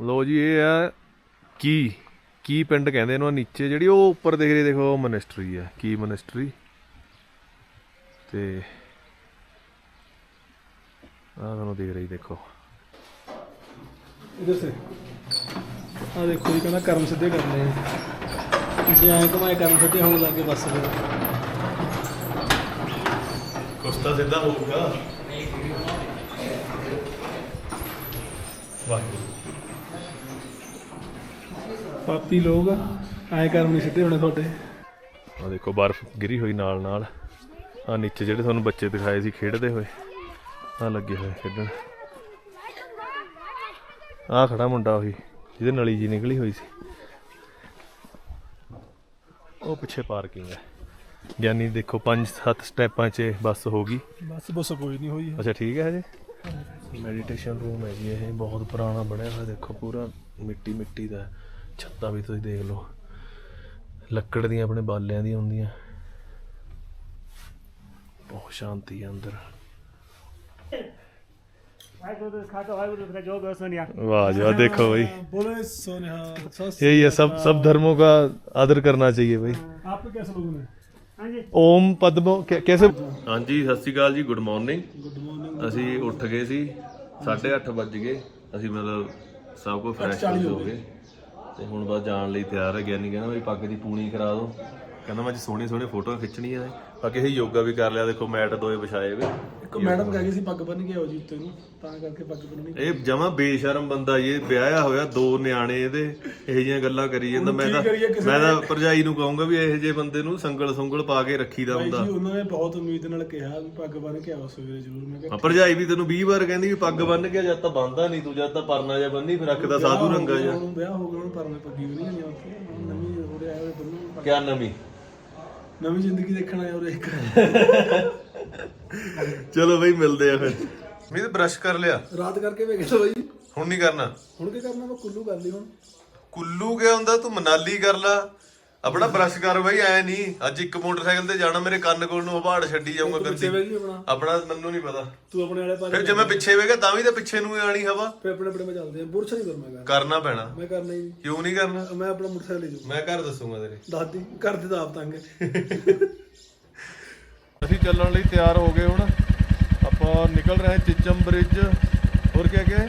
ਲੋ ਜੀ ਇਹ ਆ ਕੀ? ਕੀ ਪਿੰਡ ਕਹਿੰਦੇ ਇਹਨੂੰ ਨੀਚੇ ਜਿਹੜੀ ਉਹ ਉੱਪਰ ਦੇਖ ਰਹੇ ਦੇਖੋ ਮਨਿਸਟਰੀ ਆ। ਕੀ ਮਨਿਸਟਰੀ ਤੇ ਆਹ ਤੁਹਾਨੂੰ ਦੇਖ ਰਹੀ ਦੇਖੋ। ਇਧਰ ਸੇ ਆ ਦੇਖੋ ਜੀ ਕਹਿੰਦਾ ਕਰਮ ਸਿੱਧੇ ਕਰਨੇ ਆ। ਜੇ ਐਂ ਕਮਾਏ ਕਰਨ ਸਿੱਧੇ ਹੋਣ ਲੱਗੇ ਬਸ ਫਿਰ। ਸਿੱਧਾ ਹੋਊਗਾ। ਵਾਹਿਗੁਰੂ। ਪਾਪੀ ਲੋਕ ਐਂ ਕਰਮ ਨਹੀਂ ਸਿੱਧੇ ਹੋਣੇ ਤੁਹਾਡੇ। ਆ ਦੇਖੋ ਬਰਫ਼ ਗਿਰੀ ਹੋਈ ਨਾਲ ਨਾਲ। ਆ ਨੀਚੇ ਜਿਹੜੇ ਤੁਹਾਨੂੰ ਬੱਚੇ ਦਿਖਾਏ ਸੀ ਖੇਡਦੇ ਹੋਏ ਆ ਲੱਗੇ ਹੋਏ ਖੇਡਣ। ਆ ਖੜਾ ਮੁੰਡਾ ਉਹੀ ਜਿਹਦੇ ਨਲੀ ਜੀ ਨਿਕਲੀ ਹੋਈ ਸੀ। ਉਹ ਪਿੱਛੇ ਪਾਰਕਿੰਗ ਹੈ। ਯਾਨੀ ਦੇਖੋ 5-7 ਸਟੈਪਾਂ 'ਚ ਬੱਸ ਹੋ ਗਈ। ਬਸ ਬਸ ਕੋਈ ਨਹੀਂ ਹੋਈ ਅੱਛਾ ਠੀਕ ਹੈ ਹਜੇ? ਮੈਡੀਟੇਸ਼ਨ ਰੂਮ ਹੈ ਜੀ ਇਹ ਬਹੁਤ ਪੁਰਾਣਾ ਬਣਿਆ ਹੋਇਆ ਦੇਖੋ ਪੂਰਾ ਮਿੱਟੀ ਮਿੱਟੀ ਦਾ। ਹੈ। ਛੱਤਾਂ ਵੀ ਤੁਸੀਂ ਦੇਖ ਲਓ ਲੱਕੜ ਦੀਆਂ ਆਪਣੇ ਬਾਲਿਆਂ ਦੀਆਂ ਹੁੰਦੀਆਂ ਬਹੁਤ ਸ਼ਾਂਤੀ ਹੈ ਅੰਦਰ ਵਾਹਿਗੁਰੂ ਖਾਲਸਾ ਵਾਹਿਗੁਰੂ ਜੀ ਕੀ ਜੋ ਬਸਨੀਆ वाह जी वाह देखो भाई बोले सोने हाँ यही है सब सब धर्मों का आदर करना चाहिए भाई आपके कैसे लोग हैं ਹਾਂਜੀ ਓਮ ਪਦਮੋ ਕੈ- ਕੈਸੇ ਹਾਂਜੀ ਸਤਿ ਸ਼੍ਰੀ ਅਕਾਲ ਜੀ ਗੁੱਡ ਮਾਰਨਿੰਗ गुड मॉर्निंग ਅਸੀਂ ਉੱਠ ਗਏ ਸੀ 8:30 ਵੱਜ ਗਏ ਅਸੀਂ ਮਤਲਬ ਸਭ ਕੁਝ ਫਰੈਸ਼ ਹੋ ਗਏ ਤੇ ਹੁਣ ਬਸ ਜਾਣ ਲਈ ਤਿਆਰ ਹੈ ਗਿਆਨੀ ਕਹਿੰਦਾ ਮੇਰੀ ਪੱਗ ਦੀ ਪੂਣੀ ਕਰਾ ਦਿਓ। ਕਹਿੰਦਾ ਮੈਂ ਅੱਜ ਸੋਹਣੀ ਸੋਹਣੀ ਫੋਟੋਆਂ ਖਿੱਚਣੀਆਂ ਨੇ। ਬਾਕੀ ਅਸੀਂ ਯੋਗਾ ਵੀ ਕਰ ਲਿਆ। ਦੇਖੋ ਮੈਟ ਦੋਏ ਵਿਛਾਏ ਵੇ। ਇੱਕ ਮੈਡਮ ਕਹਿ ਗਈ ਸੀ ਪੱਗ ਬੰਨ ਕੇ ਆਓ ਜੀ ਉੱਤੇ ਨੂੰ ਤਾਂ ਕਰਕੇ ਪੱਗ ਬੰਨਣੀ ਇਹ ਜਮਾ ਬੇਸ਼ਰਮ ਬੰਦਾ ਇਹ ਵਿਆਹਿਆ ਹੋਇਆ ਦੋ ਨਿਆਣੇ ਇਹਦੇ ਇਹੋ ਜਿਹੀਆਂ ਗੱਲਾਂ ਕਰੀ ਜਾਂਦਾ। ਮੈਂ ਤਾਂ ਕਰੀਏ ਕਿਸੇ ਮੈਂ ਤਾਂ ਭਰਜਾਈ ਨੂੰ ਕਹੂੰਗਾ ਵੀ ਇਹੋ ਜਿਹੇ ਬੰਦੇ ਨੂੰ ਸੰਗਲ ਸੰਗਲ ਪਾ ਕੇ ਰੱਖੀਦਾ ਹੁੰਦਾ ਜੀ ਉਹਨਾਂ ਨੇ ਬਹੁਤ ਉਮੀਦ ਨਾਲ ਕਿਹਾ ਵੀ ਪੱਗ ਬੰਨ ਕੇ ਆਓ ਸਵੇਰੇ ਜ਼ਰੂਰ। ਮੈਂ ਕਿਹਾ ਆ ਭਰਜਾਈ ਵੀ ਤੈਨੂੰ 20 ਵਾਰ ਕਹਿੰਦੀ ਵੀ ਪੱਗ ਬੰਨ ਕੇ ਜਦ ਤਾਂ ਬੰਨਦਾ ਨਹੀਂ ਤੂੰ ਜਦ ਤਾਂ ਪਰਨਾ ਜਾਂ ਬੰਨੀ ਫਿਰ ਰੱਖਦਾ ਸਾਧੂ ਰੰਗਾ ਜਾਂ ਹੁਣ ਵਿਆਹ ਹੋ ਗਿਆ ਹੁਣ ਪਰ ਮੈਂ ਪੱਗੀ ਵੀ ਨਹੀਂ ਆਈ ਉੱਥੇ। ਹੁਣ ਨਵੀਂ ਹੋ ਰਿਹਾ ਹੈ ਬੰਨੂ ਕਿਆ ਨਵੀਂ? ਨਵੀਂ ਜ਼ਿੰਦਗੀ ਦੇਖਣ ਆਇਆ ਉਰੇ ਇੱਕ ਚਲੋ ਬਈ ਮਿਲਦੇ ਆ ਫਿਰ। ਮੈਂ ਤਾਂ ਬ੍ਰਸ਼ ਕਰ ਲਿਆ। ਰਾਤ ਕਰਕੇ ਵੇਖ ਲਓ ਬਾਈ। ਹੁਣ ਨਹੀਂ ਕਰਨਾ। ਹੁਣ ਕੀ ਕਰਨਾ ਮੈਂ ਕੁੱਲੂ ਕਰ ਲਈ ਹੁਣ। ਕੁੱਲੂ ਗਿਆ ਹੁੰਦਾ? ਤੂੰ ਮਨਾਲੀ ਕਰ ਲਾ। ਆਪਣਾ ਬ੍ਰਸ਼ ਕਰ ਬਈ ਐ ਨਹੀਂ ਅੱਜ ਇੱਕ ਮੋਟਰਸਾਈਕਲ ਤੇ ਜਾਣਾ ਮੇਰੇ ਕੰਨ ਕੋਲ ਨੂੰ ਹਵਾੜ ਛੱਡੀ ਜਾਊਗਾ ਗੰਦੀ। ਜੀ ਆਪਣਾ। ਆਪਣਾ ਮੈਨੂੰ ਨਹੀਂ ਪਤਾ। ਤੂੰ ਆਪਣੇ ਵਾਲੇ ਫਿਰ ਪਾਸੇ ਜੇ ਮੈਂ ਪਿੱਛੇ ਵੇਗਾ ਤਾਂ ਵੀ ਤਾਂ ਪਿੱਛੇ ਨੂੰ ਹੀ ਆਣੀ ਹਵਾ। ਫਿਰ ਆਪਣੇ ਆਪਣੇ ਮੈਂ ਚੱਲਦੇ ਆ ਬੁਰਸ਼ ਨਹੀਂ ਕਰਨਾ ਕਰਨਾ ਪੈਣਾ। ਮੈਂ ਕਰਨਾ ਹੀ ਨਹੀਂ। ਕਿਉਂ ਨਹੀਂ ਕਰਨਾ? ਮੈਂ ਆਪਣਾ ਮੋਟਰਸਾਈਕਲ ਲੈ ਜਾਊਂ। ਮੈਂ ਘਰ ਦੱਸੂਗਾ ਤੇਰੇ। ਦਾਦੀ ਘਰ ਦੇ ਤਾਂ ਆਪ ਤੰਗ ਅਸੀਂ ਚੱਲਣ ਲਈ ਤਿਆਰ ਹੋ ਗਏ ਹੁਣ। ਆਪਾਂ ਨਿਕਲ ਰਹੇ ਚਿਚਮ ਬ੍ਰਿਜ। ਹੋਰ ਕਿਆ ਕਿਆ?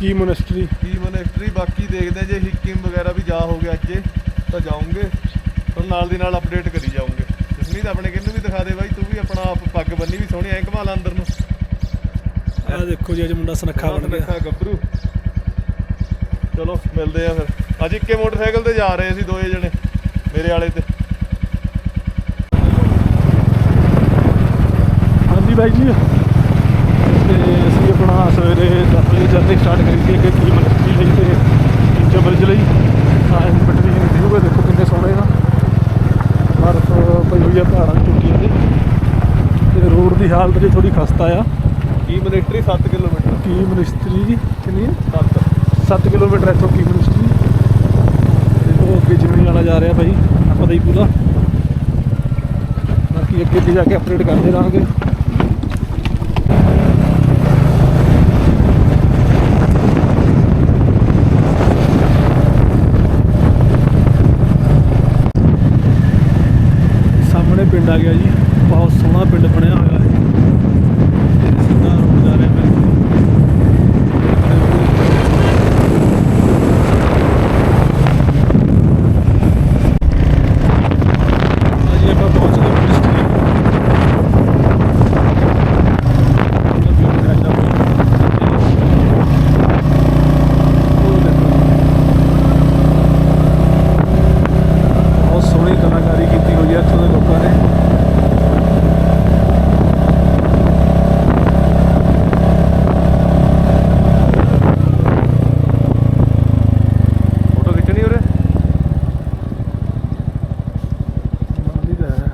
ਕੀ ਮੋਨੈਸਟਰੀ ਕੀ ਮਨੈਕਟਰੀ ਬਾਕੀ ਦੇਖਦੇ ਹਾਂ ਜੇ ਹਿੱਕਿਮ ਵਗੈਰਾ ਵੀ ਜਾ ਹੋ ਗਿਆ ਅੱਜੇ ਤਾਂ ਜਾਉਂਗੇ ਤਾਂ ਨਾਲ ਦੀ ਨਾਲ ਅਪਡੇਟ ਕਰੀ ਜਾਉਂਗੇ ਜਸਮੀਤ ਆਪਣੇ ਕਿੰਨੂੰ ਵੀ ਦਿਖਾ ਦੇ ਬਾਈ? ਤੂੰ ਵੀ ਆਪਣਾ ਆਪ ਪੱਗ ਬੰਨੀ ਵੀ ਸੋਹਣੀ ਐ ਘਮਾ ਲਾ ਅੰਦਰ ਨੂੰ। ਆ ਦੇਖੋ ਜੀ ਅੱਜ ਮੁੰਡਾ ਸੁਨੱਖਾ ਬਣ ਗਿਆ। ਰੱਖਾ ਗੱਭਰੂ। ਚਲੋ ਮਿਲਦੇ ਆ ਫਿਰ। ਅੱਜ ਇੱਕੇ ਮੋਟਰਸਾਈਕਲ ਤੇ ਜਾ ਰਹੇ ਸੀ ਦੋਏ ਜਣੇ ਮੇਰੇ ਵਾਲੇ ਤੇ। ਜੀ ਤੇ ਅਸੀਂ ਆਪਣਾ ਸਵੇਰੇ ਦਫਲੀ ਜਰਨੀ ਸਟਾਰਟ ਕਰੀ ਸੀ ਕਿ ਕੀ ਮਨਸਟਰੀ ਲਈ ਤੇ ਜਬਰਜ ਲਈ। ਆਹ ਬਟਰੀ ਨਹੀਂ ਦਿਖੂਗਾ ਦੇਖੋ ਕਿੰਨੇ ਸੋਹਣੇ ਨਾ ਬਰਫ਼ ਪਈ ਹੋਈ ਆ ਪਹਾੜਾਂ ਦੀ ਚੁੱਕੀਆਂ ਤੇ। ਤੇ ਰੋਡ ਦੀ ਹਾਲਤ ਜੀ ਥੋੜੀ ਖਸਤਾ ਆ। ਕੀ ਮਨੈਕਟਰੀ 7 ਕਿਲੋਮੀਟਰ? ਕੀ ਮਨਿਸਟਰੀ ਜੀ? ਕਿੰਨੀ 7 7 ਕਿਲੋਮੀਟਰ ਇੱਥੋਂ ਕੀ ਮਨਿਸਟਰੀ ਤੇ ਉਹ ਅੱਗੇ ਜਿਵੇਂ ਵਾਲਾ ਜਾ ਰਿਹਾ ਭਾਈ ਪਤਾ ਹੀ ਪੂਰਾ। ਬਾਕੀ ਅੱਗੇ ਜਾ ਕੇ ਅਪਡੇਟ ਕਰਦੇ ਰਹਾਂਗੇ। ਸਾਹਮਣੇ ਪਿੰਡ ਆ ਗਿਆ ਜੀ ਬਹੁਤ ਸੋਹਣਾ ਪਿੰਡ ਬਣਿਆ ਹੋਇਆ ਹੈ ਤੇ ਸਿੱਧਾ ਰੋਡ ਜਾ ਰਿਹਾ ਮੇਰੇ ਅਜੇ ਆਪਾਂ ਪਹੁੰਚ ਗਏ ਮਿਨਿਸਟਰੀ ਬਹੁਤ ਸੋਹਣੀ ਕਲਾਕਾਰੀ ਕੀਤੀ ਹੋਈ ਹੈ ਇੱਥੋਂ ਦੇ ਲੋਕਾਂ ਨੇ ਫੋਟੋ ਖਿੱਚਣੀ ਉਰੇ ਮੰਨਦੀ ਤਾਂ ਹੈ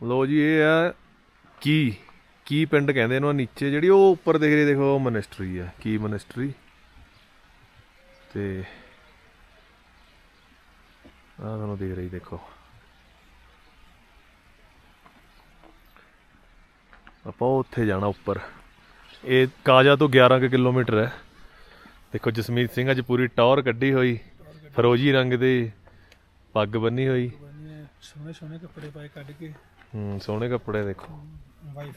ਲੋ ਜੀ ਇਹ ਆ ਕੀ ਪਿੰਡ ਕਹਿੰਦੇ ਇਹਨੂੰ ਆਹ ਨੀਚੇ ਜਿਹੜੀ ਉਹ ਉੱਪਰ ਦਿਖ ਰਹੀ ਦੇਖੋ ਮਨਿਸਟਰੀ ਆ। ਕੀ ਮਨਿਸਟਰੀ ਤੇ ਆ ਤੁਹਾਨੂੰ ਦਿਖ ਰਹੀ ਦੇਖੋ। ਆਪਾਂ ਉੱਥੇ ਜਾਣਾ ਉੱਪਰ। ਇਹ ਕਾਜਾ ਤੋਂ 11 ਕੁ ਕਿਲੋਮੀਟਰ ਹੈ। ਦੇਖੋ ਜਸਮੀਤ ਸਿੰਘ ਅੱਜ ਪੂਰੀ ਟੌਰ ਕੱਢੀ ਹੋਈ ਫਰੋਜੀ ਰੰਗ ਦੇ ਪੱਗ ਬੰਨੀ ਹੋਈ। ਸੋਹਣੇ ਸੋਹਣੇ ਕੱਪੜੇ ਪਾਏ ਕੱਢ ਕੇ। ਹੂੰ ਸੋਹਣੇ ਕੱਪੜੇ ਦੇਖੋ।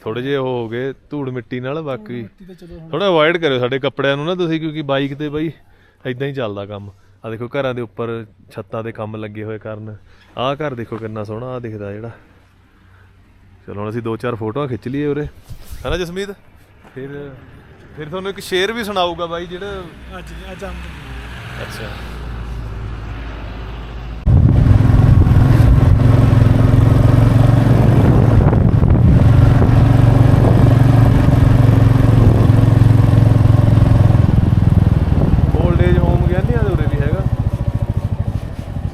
ਥੋੜੇ ਜਿਹੇ ਉਹ ਹੋ ਗਏ ਧੂੜ ਮਿੱਟੀ ਨਾਲ ਬਾਕੀ ਤੇ ਚਲੋ ਹੁਣ ਥੋੜਾ ਅਵੋਇਡ ਕਰਿਓ ਸਾਡੇ ਕੱਪੜਿਆਂ ਨੂੰ ਨਾ ਤੁਸੀਂ ਕਿਉਂਕਿ ਬਾਈਕ ਤੇ ਬਈ ਇਦਾਂ ਹੀ ਚੱਲਦਾ ਕੰਮ। ਆ ਦੇਖੋ ਘਰਾਂ ਦੇ ਉੱਪਰ ਛੱਤਾਂ ਦੇ ਕੰਮ ਲੱਗੇ ਹੋਏ ਕਰਨ। ਆਹ ਘਰ ਦੇਖੋ ਕਿੰਨਾ ਸੋਹਣਾ ਆ ਦਿਖਦਾ ਜਿਹੜਾ। ਚਲੋ ਹੁਣ ਅਸੀਂ ਦੋ ਚਾਰ ਫੋਟੋਆਂ ਖਿੱਚ ਲਈਏ ਉਰੇ। ਹੈਨਾ ਜਸਮੀਤ? ਫਿਰ ਫਿਰ ਤੁਹਾਨੂੰ ਇੱਕ ਸ਼ੇਰ ਵੀ ਸੁਣਾਊਗਾ ਬਾਈ ਜਿਹੜਾ ਅੱਜ ਅੱਜ ਆਮ ਅੱਛਾ 올ਡ ਏਜ ਹੋਮ ਕਹਿੰਦੇ ਆ ਉਰੇ ਵੀ ਹੈਗਾ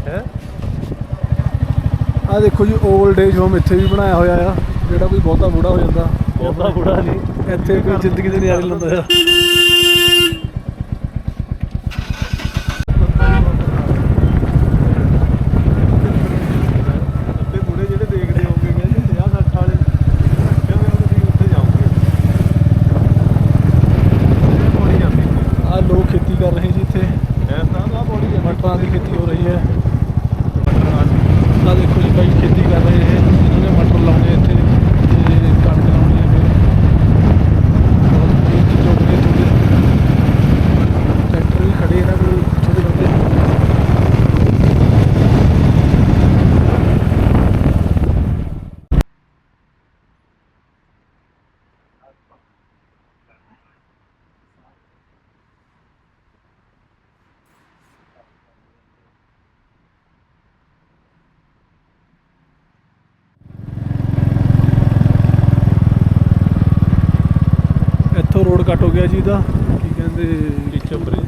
ਹੈ ਆ ਦੇਖੋ ਜੀ 올ਡ ਏਜ ਹੋਮ ਇੱਥੇ ਵੀ ਬਣਾਇਆ ਹੋਇਆ ਆ ਜਿਹੜਾ ਕੋਈ ਬਹੁਤਾ ਬੁੜਾ ਹੋ ਜਾਂਦਾ। ਬਹੁਤਾ ਬੁੜਾ ਨਹੀਂ। ਇੱਥੇ ਕੋਈ ਜ਼ਿੰਦਗੀ ਦੇ ਨਜ਼ਾਰੇ ਲੈਂਦਾ ਆ ਅੱਧੇ ਬੁੜੇ ਜਿਹੜੇ ਦੇਖਦੇ ਹੋਗੇ ਕਹਿੰਦੇ 50 60 ਵਾਲੇ ਕਹਿੰਦੇ ਤੁਸੀਂ ਉੱਥੇ ਜਾਓਗੇ ਇਹ ਬੜੀ ਜਾਂਦੀ ਆ ਲੋਕ ਖੇਤੀ ਕਰ ਰਹੇ ਜੀ ਇੱਥੇ ਐ ਤਾਂ ਆ ਬੜੀ ਜਾਂਦੀ ਮਟਰਾਂ ਦੀ ਖੇਤੀ ਹੋ ਰਹੀ ਹੈ ਆ ਦੇਖੋ ਜੀ ਬਾਈ ਖੇਤੀ ਕਰ ਰਹੇ ਹੈ ਇਹਨਾਂ ਨੇ ਮਟਰ ਲਾਉਣੇ ਇੱਥੇ ਤੇ ਕਣਕ ਲਾਉਣੀ ਹੈ ਫਿਰ ਬਹੁਤ ਮਿਹਨਤੀ ਲੋਕ ਨੇ ਥੋੜੇ ਟਰੈਕਟਰ ਵੀ ਖੜੇ ਇਹਨਾਂ ਕੋਲ ਛੋਟੇ ਛੋਟੇ ਇੱਥੋਂ ਗਿਆ ਜੀ ਇਹਦਾ ਕੀ ਕਹਿੰਦੇ? ਟੀਚਰ ਬ੍ਰਿਜ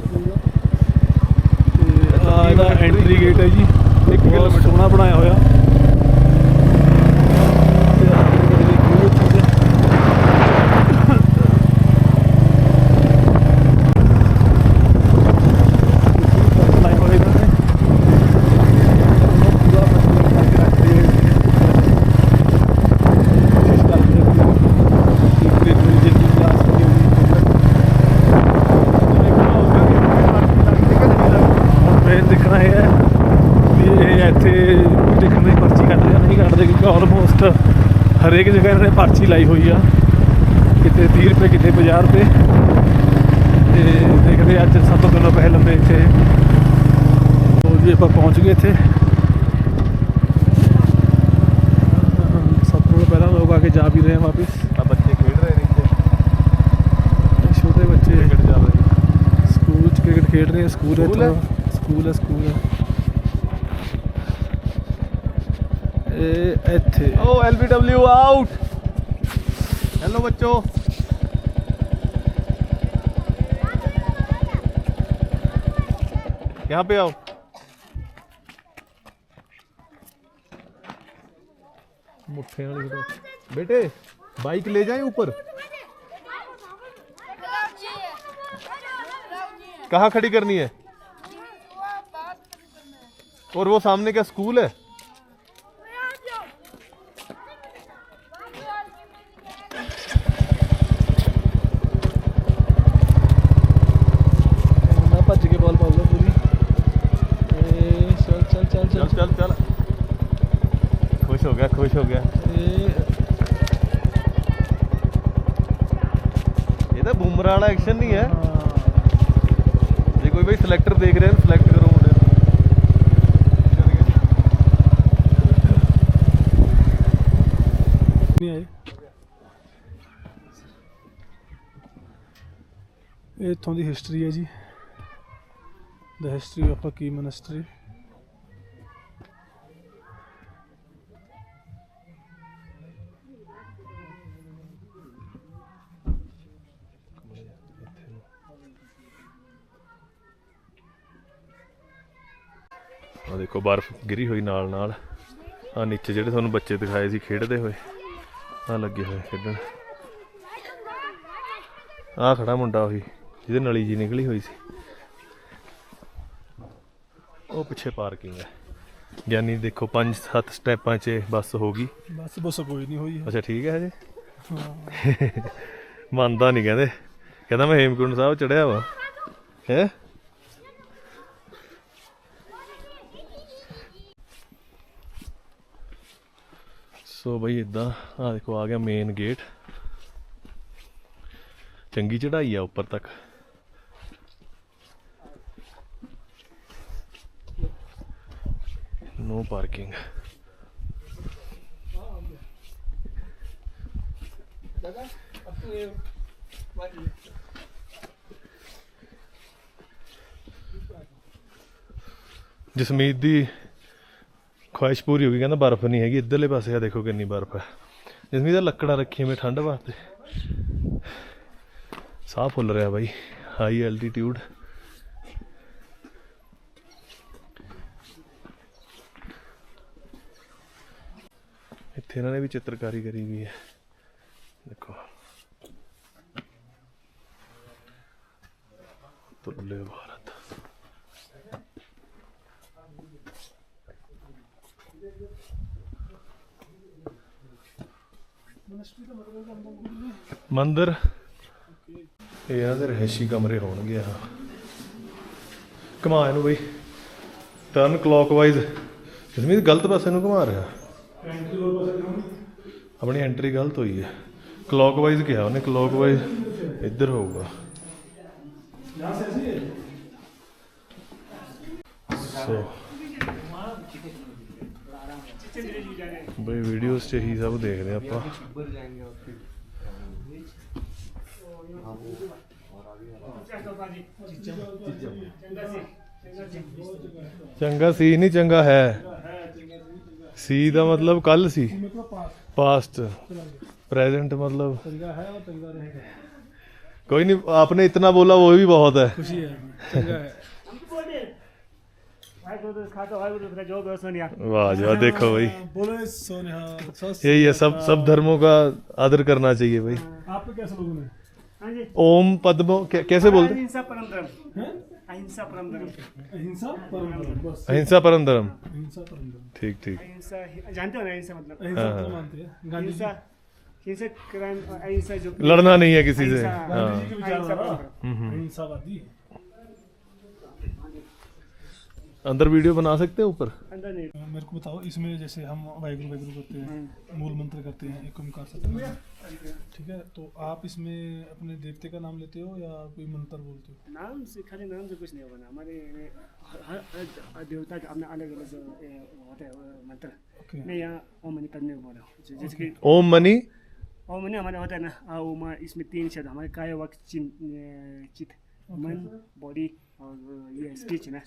ਤੇ ਆ ਇਹਦਾ ਐਂਟਰੀ ਗੇਟ ਹੈ ਜੀ। ਇੱਕ ਕਿਲੋਮੀਟਰ ਸੋਹਣਾ ਬਣਾਇਆ ਹੋਇਆ ਤੇ ਆਹ ਦੇਖੋ ਜੀ view ਇੱਥੋਂ ਦੇ। ਲਾਈਨ ਵਾਲੇ ਦਾ ਨੇ। ਪੂਰਾ ਮਤਲਬ ਕਰਕੇ ਰੱਖਦੇ ਆ। ਕੋਸ਼ਿਸ਼ ਕਰਦੇ ਆ ਕਿ ਪੂਰੀ ਪੂਰੀ ਜ਼ਿੰਦਗੀ ਜਾ ਸਕੇ ਹੁਣ ਮੈਂ ਦੇਖਣਾ ਇਹ ਹੈ ਵੀ ਇਹ ਇੱਥੇ ਕੋਈ ਦੇਖਣ ਦੀ ਪਰਚੀ ਕੱਢਦੇ ਜਾਂ ਨਹੀਂ ਕੱਢਦੇ ਕਿਉਂਕਿ ਆਲਮੋਸਟ ਹਰੇਕ ਜਗ੍ਹਾ ਇਹਨਾਂ ਨੇ ਪਰਚੀ ਲਾਈ ਹੋਈ ਆ। ਕਿਤੇ 30 ਰੁਪਏ ਕਿਤੇ 50 ਰੁਪਏ। ਤੇ ਦੇਖਦੇ ਅੱਜ ਸਭ ਤੋਂ ਦਿਨੋਂ ਪਹਿਲੇ ਲੰਬੇ ਇੱਥੇ ਉਹ ਜੀ ਆਪਾਂ ਪਹੁੰਚ ਗਏ ਇੱਥੇ। ਸਭ ਤੋਂ ਪਹਿਲਾਂ ਲੋਕ ਆ ਕੇ ਜਾ ਵੀ ਰਹੇ ਆ ਵਾਪਿਸ। ਆ ਬੱਚੇ ਖੇਡ ਰਹੇ ਨੇ ਇੱਥੇ। ਛੋਟੇ ਬੱਚੇ ਕ੍ਰਿਕਟ ਚੱਲ ਰਹੀ ਸਕੂਲ ਚ ਕ੍ਰਿਕਟ ਖੇਡ ਰਹੇ ਸਕੂਲ ਹੈ ਸਕੂਲ ਹੈ? ਸਕੂਲ ਹੈ। ਇੱਥੇ एलबीडब्ल्यू आउट हेलो बच्चों। यहाँ पे आओ। तो बेटे बाइक ले जाए ऊपर। कहाँ खड़ी करनी है? और वो सामने क्या स्कूल है? ਹੋ ਗਿਆ ਖੁਸ਼ ਹੋ ਗਿਆ ਇਹ ਤਾਂ ਬੂਮਰਾਂ ਵਾਲਾ ਐਕਸ਼ਨ ਨਹੀਂ ਹੈ। ਜੇ ਕੋਈ ਬਈ ਸਿਲੈਕਟਰ ਦੇਖ ਰਿਹਾ ਸਿਲੈਕਟ ਕਰੋ ਇਹ ਇਥੋਂ ਦੀ ਹਿਸਟਰੀ ਹੈ ਜੀ। ਦ ਹਿਸਟਰੀ ਆਫ ਅ ਕੀ ਮਨਿਸਟਰੀ ਆ ਦੇਖੋ ਬਰਫ਼ ਗਿਰੀ ਹੋਈ ਨਾਲ ਨਾਲ। ਆ ਨੀਚੇ ਜਿਹੜੇ ਤੁਹਾਨੂੰ ਬੱਚੇ ਦਿਖਾਏ ਸੀ ਖੇਡਦੇ ਹੋਏ। ਆ ਲੱਗੇ ਹੋਏ ਖੇਡਣ। ਆ ਖੜਾ ਮੁੰਡਾ ਉਹੀ ਜਿਹਦੇ ਨਲੀ ਜੀ ਨਿਕਲੀ ਹੋਈ ਸੀ। ਉਹ ਪਿੱਛੇ ਪਾਰਕਿੰਗ ਹੈ। ਯਾਨੀ ਦੇਖੋ 5-7 ਸਟੈਪਾਂ 'ਚ ਬੱਸ ਹੋ ਗਈ। ਬਸ ਬਸ ਕੋਈ ਨਹੀਂ ਹੋਈ ਅੱਛਾ ਠੀਕ ਹੈ ਜੀ ਮੰਨਦਾ ਨਹੀਂ ਕਹਿੰਦੇ। ਕਹਿੰਦਾ ਮੈਂ ਹੇਮਕੁੰਡ ਸਾਹਿਬ ਚੜਿਆ ਵਾ। ਹੈ? ਸੋ ਬਈ ਇਦਾਂ ਆ ਦੇਖੋ ਆ ਗਿਆ ਮੇਨ ਗੇਟ ਚੰਗੀ ਚੜਾਈ ਆ ਉੱਪਰ ਤੱਕ। ਨੋ ਪਾਰਕਿੰਗ ਜਸਮੀਤ ਦੀ ਖੁਆਇਸ਼ ਪੂਰੀ ਹੋ ਗਈ, ਕਹਿੰਦਾ ਬਰਫ਼ ਨਹੀਂ ਹੈਗੀ, ਇੱਧਰਲੇ ਪਾਸੇ ਆ ਦੇਖੋ ਕਿੰਨੀ ਬਰਫ਼ ਹੈ। ਜਸਮੀਤ ਦਾ ਲੱਕੜਾਂ ਰੱਖੀਆਂ ਮੈਂ ਠੰਡ ਵਾਸਤੇ। ਸਾਹ ਫੁੱਲ ਰਿਹਾ ਬਾਈ ਹਾਈ ਐਲਟੀਟਿਊਡ ਇੱਥੇ ਇਹਨਾਂ ਨੇ ਵੀ ਚਿੱਤਰਕਾਰੀ ਕਰੀ ਵੀ ਹੈ। ਦੇਖੋ। ਤੁਰਲੇ ਭਾਰਤ ਮੰਦਰ। ਇਹ ਇਹਨਾਂ ਦੇ ਰਹਿਸ਼ੀ ਕਮਰੇ ਹੋਣਗੇ ਆ ਘੁਮਾ ਇਹਨੂੰ ਬਈ। ਟਰਨ ਕਲੌਕਵਾਈਜ਼ ਜਸਮੀਤ, ਗਲਤ ਪਾਸੇ ਨੂੰ ਘੁਮਾ ਰਿਹਾ। ਆਪਣੀ ਐਂਟਰੀ ਗਲਤ ਹੋਈ ਹੈ। ਕਲੌਕਵਾਈਜ਼ ਕਿਹਾ ਉਹਨੇ ਕਲੌਕਵਾਈਜ਼ ਇੱਧਰ ਹੋਊਗਾ। ਸੋ ਬਈ ਵੀਡੀਓਜ਼ 'ਚ ਹੀ ਸਭ ਦੇਖਦੇ ਆਪਾਂ ਚੰਗਾ ਸੀ ਨਹੀਂ ਚੰਗਾ ਹੈ ਸੀ ਦਾ मतलब ਕੱਲ ਸੀ पास्ट प्रेजेंट मतलब है और चंगा रहेगा कोई नहीं आपने इतना बोला वो भी बहुत है खुशी है चंगा है वाह देखो भाई। यही है सब सब धर्मों का आदर करना चाहिए भाई। आप कैसे ओम पद्म कैसे बोलते? अहिंसा परम धर्म। अहिंसा परम धर्म। अहिंसा परम धर्म ठीक ठीक। जानते हो ना अहिंसा मतलब? अहिंसा हाँ, हाँ। अहिंसा लड़ना नहीं है किसी से। हम्म, हम्म। अहिंसावादी अंदर वीडियो बना सकते हैं ऊपर? अंदर नहीं। मेरे को बताओ इसमें जैसे हम वाहिगुरु वाहिगुरु करते हैं मूल मंत्र करते हैं एक ओंकार सतनाम ठीक है? तो आप इसमें अपने देवते का नाम लेते हो या कोई मंत्र बोलते हो? नाम से खाली नाम से कुछ नहीं होगा हमारे हर देवता का अपना अलग अलग होता है मंत्र। मैं यहाँ ओम मनी पढ़ने को बोल हूँ। जैसे कि ओम मनी ओम मनी हमारे होता है ना उमा इसमें तीन शब्द हमारे काय वक्त चित। मन बॉडी और ये स्पीच ना।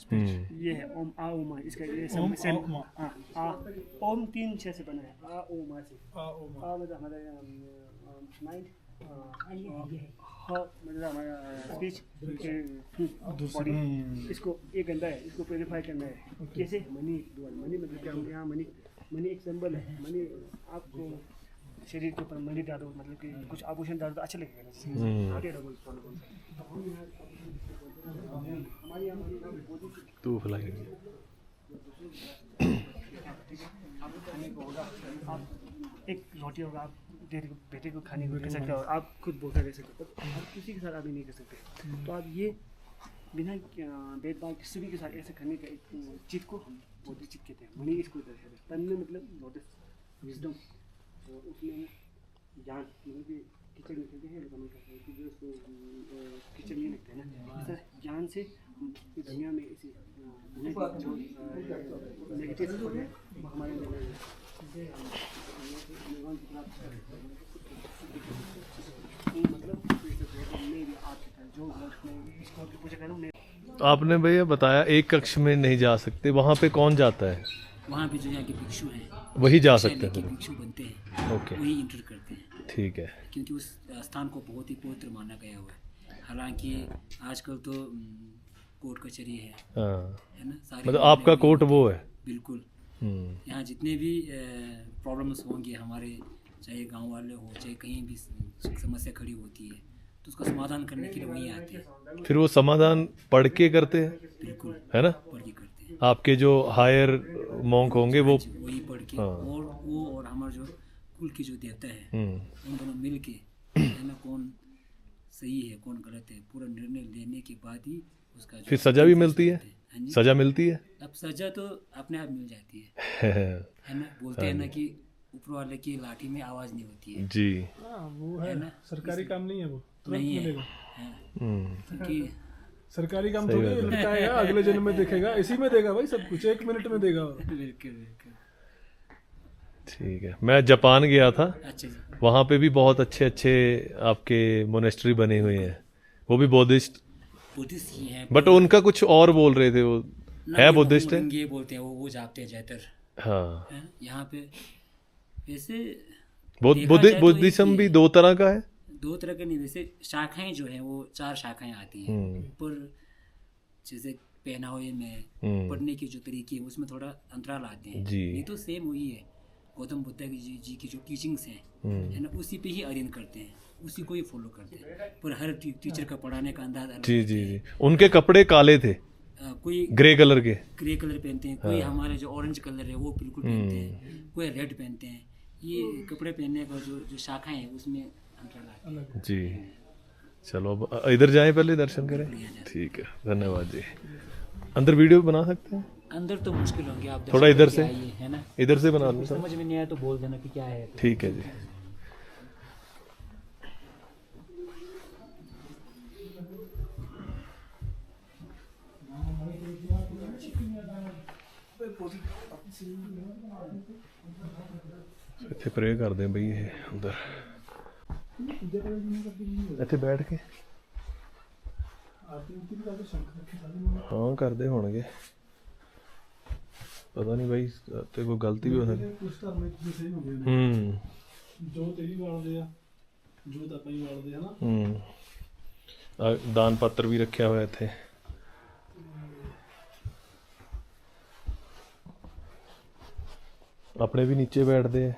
ये है ओम आ इसका ये सब सेम आ, हाँ आ ओम तीन छः से बना है आ से आ ओम आ मतलब हमारा माइंड हाँ मतलब हमारा स्पीच हम्म, इसको ये गंदा है इसको प्योरीफाई करना है कैसे मनी मनी मतलब क्या यहाँ मनी मनी एक सिंबल है मनी आपको शरीर के ऊपर मनी डालो मतलब कि कुछ आभूषण डालो तो अच्छा लगेगा आप एक रोटी होगा, आप बेटे को खाने को कह सकते हो, आप खुद बोलता कह सकते हो आप किसी के साथ अभी नहीं कर सकते। तो आप ये बिना भेदभाव किसी भी के साथ ऐसे करने का एक चीज़ को हम बोधिचित कहते हैं। मनी इसको कहते हैं तन मतलब नोटिस विजडम और उसमें ज्ञान मतलब किचन में कहते हैं बताना हैं कि जो उसको किचन में हैं ना। तरह ज्ञान से दुनिया में इसे जो हैं हमारे मतलब जो मैं आपने भैया बताया एक कक्ष में नहीं जा सकते वहाँ पे कौन जाता है? वहाँ पे जो यहाँ के भिक्षु हैं वही जा सकते हैं भिक्षु बनते हैं ओके। वही इंटर करते हैं। ठीक है। क्योंकि उस स्थान को बहुत ही पवित्र माना गया हुआ है। हालाँकि आजकल तो कोर्ट कचहरी है। हाँ। है ना? सारे मतलब आपका कोट वो है। बिल्कुल। हम्म, यहाँ जितने भी प्रॉब्लम्स होंगे हमारे चाहे गाँव वाले हो चाहे कहीं भी समस्या खड़ी होती है तो उसका समाधान करने के लिए वहीं आते हैं। फिर वो समाधान पढ़ के करते हैं? बिल्कुल। है ना? पढ़ के करते हैं। आपके जो हायर मॉन्क होंगे वो वही पढ़ के हाँ। और वो और हमारे जो कुल के जो देवता है हम्म। उन दोनों मिल के है ना कौन सही है कौन गलत है पूरा निर्णय लेने के बाद ही उसका फिर सजा भी मिलती है? हाँ। सजा मिलती है? अब सजा तो अपने आप मिल जाती है। है ना? बोलते हैं ना कि ऊपर वाले की लाठी में आवाज़ नहीं होती है। जी। हाँ वो है। है ना? सरकारी काम नहीं है वो। तुरंत नहीं है। हाँ, हम्म। क्योंकि सरकारी काम थोड़ी लटकाएगा अगले जन्म में देखेगा। इसी में देगा भाई सब कुछ एक मिनट में देगा बिल्कुल बिल्कुल। ठीक है। मैं जापान गया था। अच्छा वहाँ पे भी बहुत अच्छे अच्छे आपके मोनेस्ट्री बने हुए हैं। वो भी बुद्धिस्ट बुद्धिस्ट ही है बट उनका कुछ और बोल रहे थे वो। है बुद्धिस्ट है? ये बोलते हैं वो वो जापते हैं जैतर। हाँ। यहाँ पे वैसे तो बुद्धिज्म भी दो तरह का है। दो तरह के नहीं वैसे शाखाएँ जो है वो चार शाखाएँ आती हैं। हम्म। ऊपर जैसे पहनावे में हम्म। पढ़ने के जो तरीके हैं उसमें थोड़ा अंतराल आते हैं। ये तो सेम वही है। गौतम बुद्ध जी, जी की जो टीचिंग्स हैं हम्म। है ना उसी पे ही अध्ययन करते हैं उसी को ही फॉलो करते हैं। पर हर टी, टीचर का पढ़ाने का अंदाज अलग जी जी जी। उनके कपड़े काले थे। अ, कोई ग्रे कलर के। ग्रे कलर पहनते हैं हाँ। कोई हमारे जो ऑरेंज कलर है वो बिल्कुल पहनते हम्म। हैं कोई रेड पहनते हैं। ये कपड़े पहनने का जो जो शाखाएँ हैं उसमें अंतर आता है। जी। चलो अब इधर जाएँ पहले दर्शन करें। ठीक है धन्यवाद जी। अंदर वीडियो बना सकते हैं? अंदर तो मुश्किल होंगे आप थोड़ा दर्शन इधर करके से। आइए, है ना इधर से बना लो सर समझ में नहीं आया तो बोल देना कि क्या है ठीक है जी ਇੱਥੇ ਪ੍ਰੇ ਕਰਦੇ ਆ ਬਈ ਇਹ ਅੰਦਰ ਇੱਥੇ ਬੈਠ ਕੇ ਹਾਂ ਕਰਦੇ ਹੋਣਗੇ ਪਤਾ ਨਹੀਂ ਬਾਈ ਤੇ ਕੋਈ ਗਲਤੀ ਵੀ ਹੋ ਸਕਦੀ। ਕੁਛ ਧਰਮ ਇੱਕ ਦੂਸਰੇ ਨੂੰ। ਹੁੰਦੇ ਹੂੰ। ਜੋ ਤੇਰੀ ਵਾਲਦੇ ਆ ਜੋ ਤਾਂ ਪਈ ਵਾਲਦੇ ਆ ਨਾ। ਹੂੰ। ਆ ਦਾਨ ਪੱਤਰ ਵੀ ਰੱਖਿਆ ਹੋਇਆ ਇੱਥੇ। ਆਪਣੇ ਵੀ ਨੀਚੇ ਬੈਠਦੇ ਆ।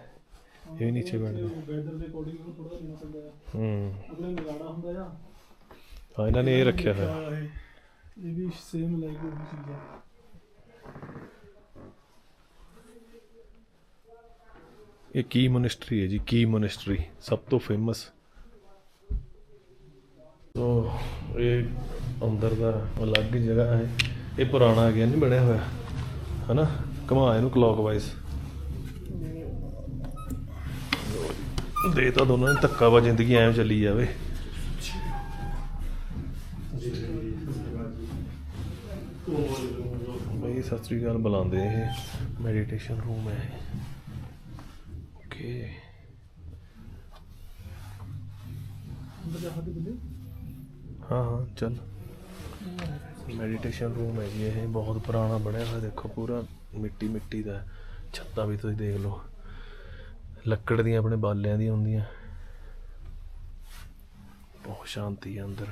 ਇਹ ਵੀ ਨੀਚੇ ਬੈਠਦੇ ਵੈਦਰ ਦੇ ਅਕੋਰਡਿੰਗ ਉਹ ਥੋੜਾ ਦੇਣਾ ਪੈਂਦਾ ਆ। ਹੂੰ। ਆਪਣੇ ਨਗਾੜਾ ਹੁੰਦਾ ਆ। ਹਾਂ ਇਹਨਾਂ ਨੇ ਇਹ ਰੱਖਿਆ ਹੋਇਆ। ਇਹ ਵੀ ਸੇਮ ਲਾਈਕ ਉਹ ਚੀਜ਼ ਆ। ਇਹ ਕੀ ਮੋਨੈਸਟਰੀ ਹੈ ਜੀ? ਕੀ ਮੋਨੈਸਟਰੀ ਸਭ ਤੋਂ ਫੇਮਸ ਸੋ, ਇਹ ਅੰਦਰ ਦਾ ਅਲੱਗ ਜਗ੍ਹਾ ਹੈ। ਇਹ ਪੁਰਾਣਾ ਗਿਆ ਨਹੀਂ ਬਣਿਆ ਹੋਇਆ। ਹਨਾ? ਘੁਮਾ ਇਹਨੂੰ ਕਲੌਕਵਾਈਜ਼ ਦੇ ਤਾਂ ਦੋਨਾਂ ਨੇ ਧੱਕਾ ਵਾ, ਜ਼ਿੰਦਗੀ ਐਵੇਂ ਚੱਲੀ ਜਾਵੇ। ਬਈ ਸਤਿ ਸ੍ਰੀ ਅਕਾਲ, ਬੁਲਾਉਂਦੇ ਇਹ। ਮੈਡੀਟੇਸ਼ਨ ਰੂਮ ਹੈ ਓਕੇ। ਹਾਂ ਹਾਂ, ਚੱਲ। ਮੈਡੀਟੇਸ਼ਨ ਰੂਮ ਹੈ ਜੀ, ਇਹ ਬਹੁਤ ਪੁਰਾਣਾ ਬਣਿਆ ਹੋਇਆ, ਦੇਖੋ ਪੂਰਾ ਮਿੱਟੀ ਮਿੱਟੀ ਦਾ, ਛੱਤਾਂ ਵੀ ਤੁਸੀਂ ਦੇਖ ਲਓ। ਲੱਕੜ ਦੀਆਂ ਆਪਣੇ ਬਾਲਿਆਂ ਦੀਆਂ ਹੁੰਦੀਆਂ। ਬਹੁਤ ਸ਼ਾਂਤੀ ਹੈ ਅੰਦਰ।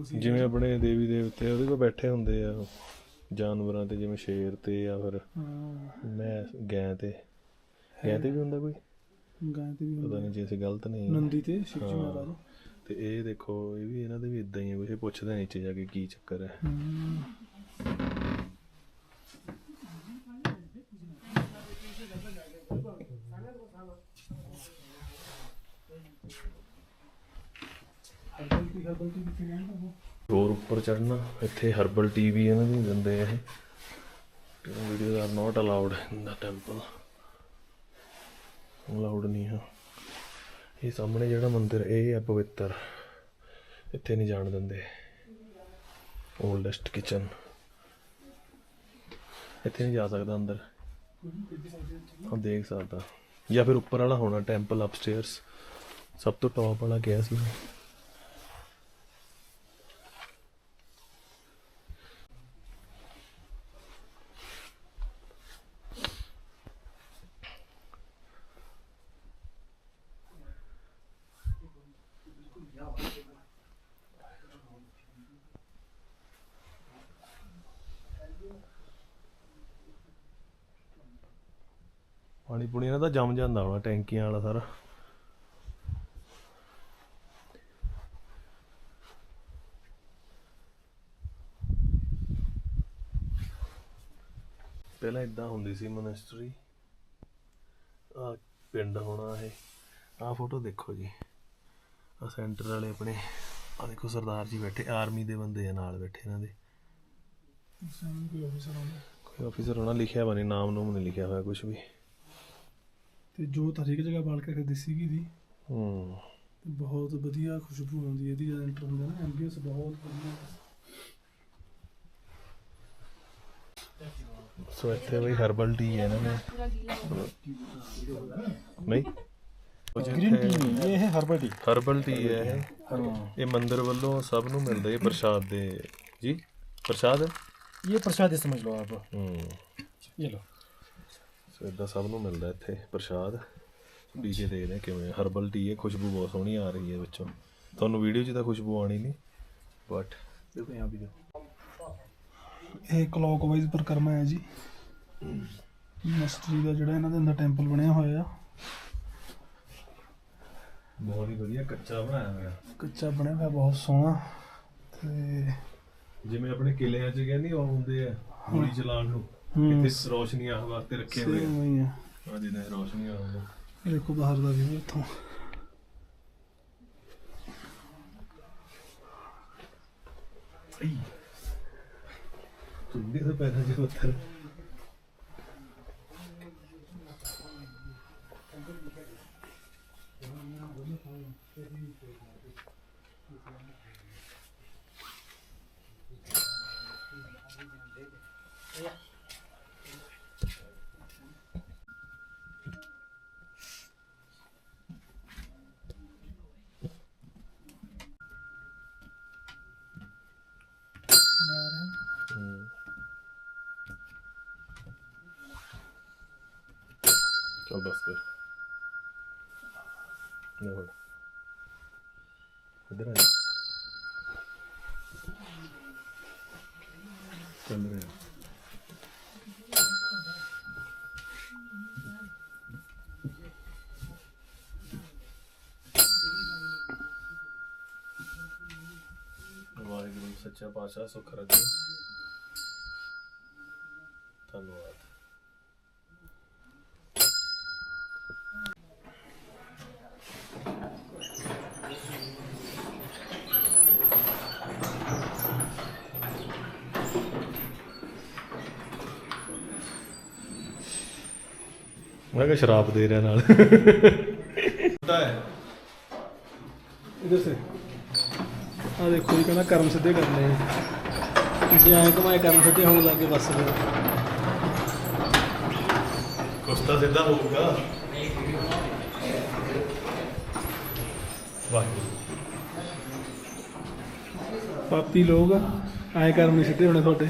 ਕੌਣ ਸੀ। ਜਿਵੇਂ ਆਪਣੇ ਦੇਵੀ ਦੇਵਤੇ ਉਹਦੇ ਕੋਲ ਬੈਠੇ ਹੁੰਦੇ ਆ ਜਾਨਵਰਾਂ ਤੇ ਜਿਵੇਂ ਸ਼ੇਰ ਤੇ ਜਾਂ ਫਿਰ ਮੈਂ ਗੈਂ ਤੇ। ਗੈਂ ਤੇ ਵੀ ਹੁੰਦਾ ਕੋਈ? ਗਾਂ ਤੇ ਵੀ ਪਤਾ ਹੁੰਦਾ। ਨਹੀਂ ਜੇ ਅਸੀਂ ਗਲਤ ਨਹੀਂ ਨੰਦੀ ਤੇ ਸ਼ਿਵਜੀ ਹਾਂ। ਮਹਾਰਾਜ। ਤੇ ਇਹ ਦੇਖੋ ਇਹ ਵੀ ਇਹਨਾਂ ਦੇ ਵੀ ਇਦਾਂ ਹੀ ਕੁਛ ਇਹ ਪੁੱਛਦੇ ਆ ਨੀਚੇ ਜਾ ਕੇ ਕੀ ਚੱਕਰ ਹੈ ਹਮ। ਹਰਬਲ ਟੀ ਹਰਬਲ ਟੀ ਕਿੱਥੇ ਜਾਂਦਾ ਉਹ ਹੋਰ ਉੱਪਰ ਚੜਨਾ ਇੱਥੇ ਹਰਬਲ ਟੀ ਵੀ ਇਹਨਾਂ ਦੀ ਦਿੰਦੇ ਆ ਇਹ। Videos are not allowed in the temple allowed ਨਹੀਂ ਹੈ ਇਹ ਸਾਹਮਣੇ ਜਿਹੜਾ ਮੰਦਿਰ, ਇਹ ਹੈ ਪਵਿੱਤਰ। ਇੱਥੇ ਨਹੀਂ ਜਾਣ ਦਿੰਦੇ। ਓਲਡੈਸਟ ਕਿਚਨ ਇੱਥੇ ਨਹੀਂ ਜਾ ਸਕਦਾ ਅੰਦਰ। ਹਾਂ, ਦੇਖ ਸਕਦਾ। ਜਾਂ ਫਿਰ ਉੱਪਰ ਵਾਲਾ ਹੋਣਾ ਟੈਂਪਲ ਅਪਸਟੇਅਰਸ ਸਭ ਤੋਂ ਟੌਪ ਵਾਲਾ ਕਿਹਾ ਸੀ ਪਾਣੀ ਪੁਣੀ ਇਹਨਾਂ ਦਾ ਜੰਮ ਜਾਂਦਾ ਹੋਣਾ ਟੈਂਕੀਆਂ ਵਾਲਾ ਸਾਰਾ। ਪਹਿਲਾਂ ਇਦਾਂ ਹੁੰਦੀ ਸੀ ਮਨਿਸਟਰੀ ਆ ਪਿੰਡ ਹੋਣਾ ਇਹ। ਆ ਫੋਟੋ ਦੇਖੋ ਜੀ। ਆ ਸੈਂਟਰ ਵਾਲੇ ਆਪਣੇ ਆ ਦੇਖੋ ਸਰਦਾਰ ਜੀ ਬੈਠੇ ਆਰਮੀ ਦੇ ਬੰਦੇ ਆ ਨਾਲ ਬੈਠੇ ਇਹਨਾਂ ਦੇ। ਕੋਈ ਆਫੀਸਰ ਹੋਣਾ? ਲਿਖਿਆ ਬਣੇ ਨਾਮ ਨੂੰ ਨਹੀਂ ਲਿਖਿਆ ਹੋਇਆ ਕੁਝ ਵੀ। ਤੇ ਜੋਤ ਹਰੇਕ ਜਗ੍ਹਾ ਬਾਲ ਕੇ ਰੱਖਦੀ ਸੀਗੀ ਦੀ ਹੂੰ। ਬਹੁਤ ਵਧੀਆ ਖੁਸ਼ਬੂ ਆਉਂਦੀ ਹੈ ਇਹਦੀ ਜਦ ਐਂਟਰ ਹੁੰਦਾ ਨਾ ਐਂਬੀਅੰਸ ਬਹੁਤ ਵਧੀਆ। ਸੋ ਇੱਥੇ ਵੀ ਹਰਬਲ ਟੀ ਹੈ ਨਾ ਨਹੀਂ? ਗ੍ਰੀਨ ਟੀ ਨਹੀਂ ਇਹ ਹਰਬਲ ਟੀ ਹਰਬਲ ਟੀ ਹੈ ਇਹ। ਇਹ ਮੰਦਿਰ ਵੱਲੋਂ ਸਭ ਨੂੰ ਮਿਲਦਾ ਇਹ ਪ੍ਰਸ਼ਾਦ ਦੇ। ਜੀ? ਪ੍ਰਸ਼ਾਦ? ਇਹ ਪ੍ਰਸ਼ਾਦ ਸਮਝ ਲਓ ਆਪ। ਹੂੰ। ਇਹ ਲਓ। ਸੋ ਇਦਾਂ ਸਭ ਨੂੰ ਮਿਲਦਾ ਇੱਥੇ ਪ੍ਰਸ਼ਾਦ। ਡੀਜੇ ਦੇਖਦੇ ਆ ਕਿਵੇਂ? ਹਰਬਲ ਟੀ ਹੈ ਖੁਸ਼ਬੂ ਬਹੁਤ ਸੋਹਣੀ ਆ ਰਹੀ ਹੈ ਵਿੱਚੋਂ। ਤੁਹਾਨੂੰ ਵੀਡੀਓ 'ਚ ਤਾਂ ਖੁਸ਼ਬੂ ਆਣੀ ਨਹੀਂ ਬਟ ਦੇਖੋ ਯਹਾਂ ਵੀ ਇਹ ਕਲੌਕਵਾਈਜ਼ ਪ੍ਰਕਰਮਾ ਹੈ ਜੀ। ਮਿਸਟਰੀ ਦਾ ਜਿਹੜਾ ਇਹਨਾਂ ਦੇ ਅੰਦਰ ਟੈਂਪਲ ਬਣਿਆ ਹੋਇਆ ਆ। ਬਹੁਤ ਹੀ ਵਧੀਆ ਕੱਚਾ ਬਣਾਇਆ ਹੋਇਆ। ਕੱਚਾ ਬਣਿਆ ਹੋਇਆ ਬਹੁਤ ਸੋਹਣਾ। ਤੇ ਜਿਵੇਂ ਆਪਣੇ ਕਿਲੇ 'ਚ ਕਹਿੰਦੀ ਆਉਂਦੇ ਆ ਗੋਲੀ ਚਲਾਉਣ ਨੂੰ। ਇੱਥੇ ਰੋਸ਼ਨੀਆਂ ਵਾਸਤੇ ਰੱਖੇ ਹੋਏ ਆ। ਆ। ਜਿਹਨੇ ਰੋਸ਼ਨੀਆਂ ਇਹ ਦੇਖੋ ਬਾਹਰ ਦਾ ਵੀ ਇੱਥੋਂ ਚੁੰਡੀ ਤੋਂ ਪੈਦਾ ਜੋ ਉੱਤਰ? ਮੈਂ ਆ ਰਿਹਾ ਚਲ ਬਸ ਕਰ ਲੈ ਹੁਣ ਇਧਰ ਆ ਚੱਲ ਰਿਹਾ ਵਾਹਿਗੁਰੂ ਸੱਚਾ ਪਾਤਸ਼ਾਹ ਸੁਖ ਰੱਖੇ। ਮੈਂ ਕਿਹਾ ਸ਼ਰਾਬ ਦੇ ਰਿਹਾ ਨਾਲ। ਇਧਰ ਸੇ। ਆ ਦੇਖੋ ਇਹ ਕਹਿੰਦਾ ਕਰਮ ਸਿੱਧੇ ਕਰਨੇ ਆ। ਜੇ ਐਂ ਕਮਾਏ ਕਰਮ ਸਿੱਧੇ ਹੋਣ ਲੱਗੇ ਬਸ ਫਿਰ। ਕੁਸਤਾ ਸਿੱਧਾ ਹੋਊਗਾ। ਵਾਹਿਗੁਰੂ। ਪਾਪੀ ਲੋਕ ਐਂ ਕਰਮ ਨਹੀਂ ਸਿੱਧੇ ਹੋਣੇ ਤੁਹਾਡੇ।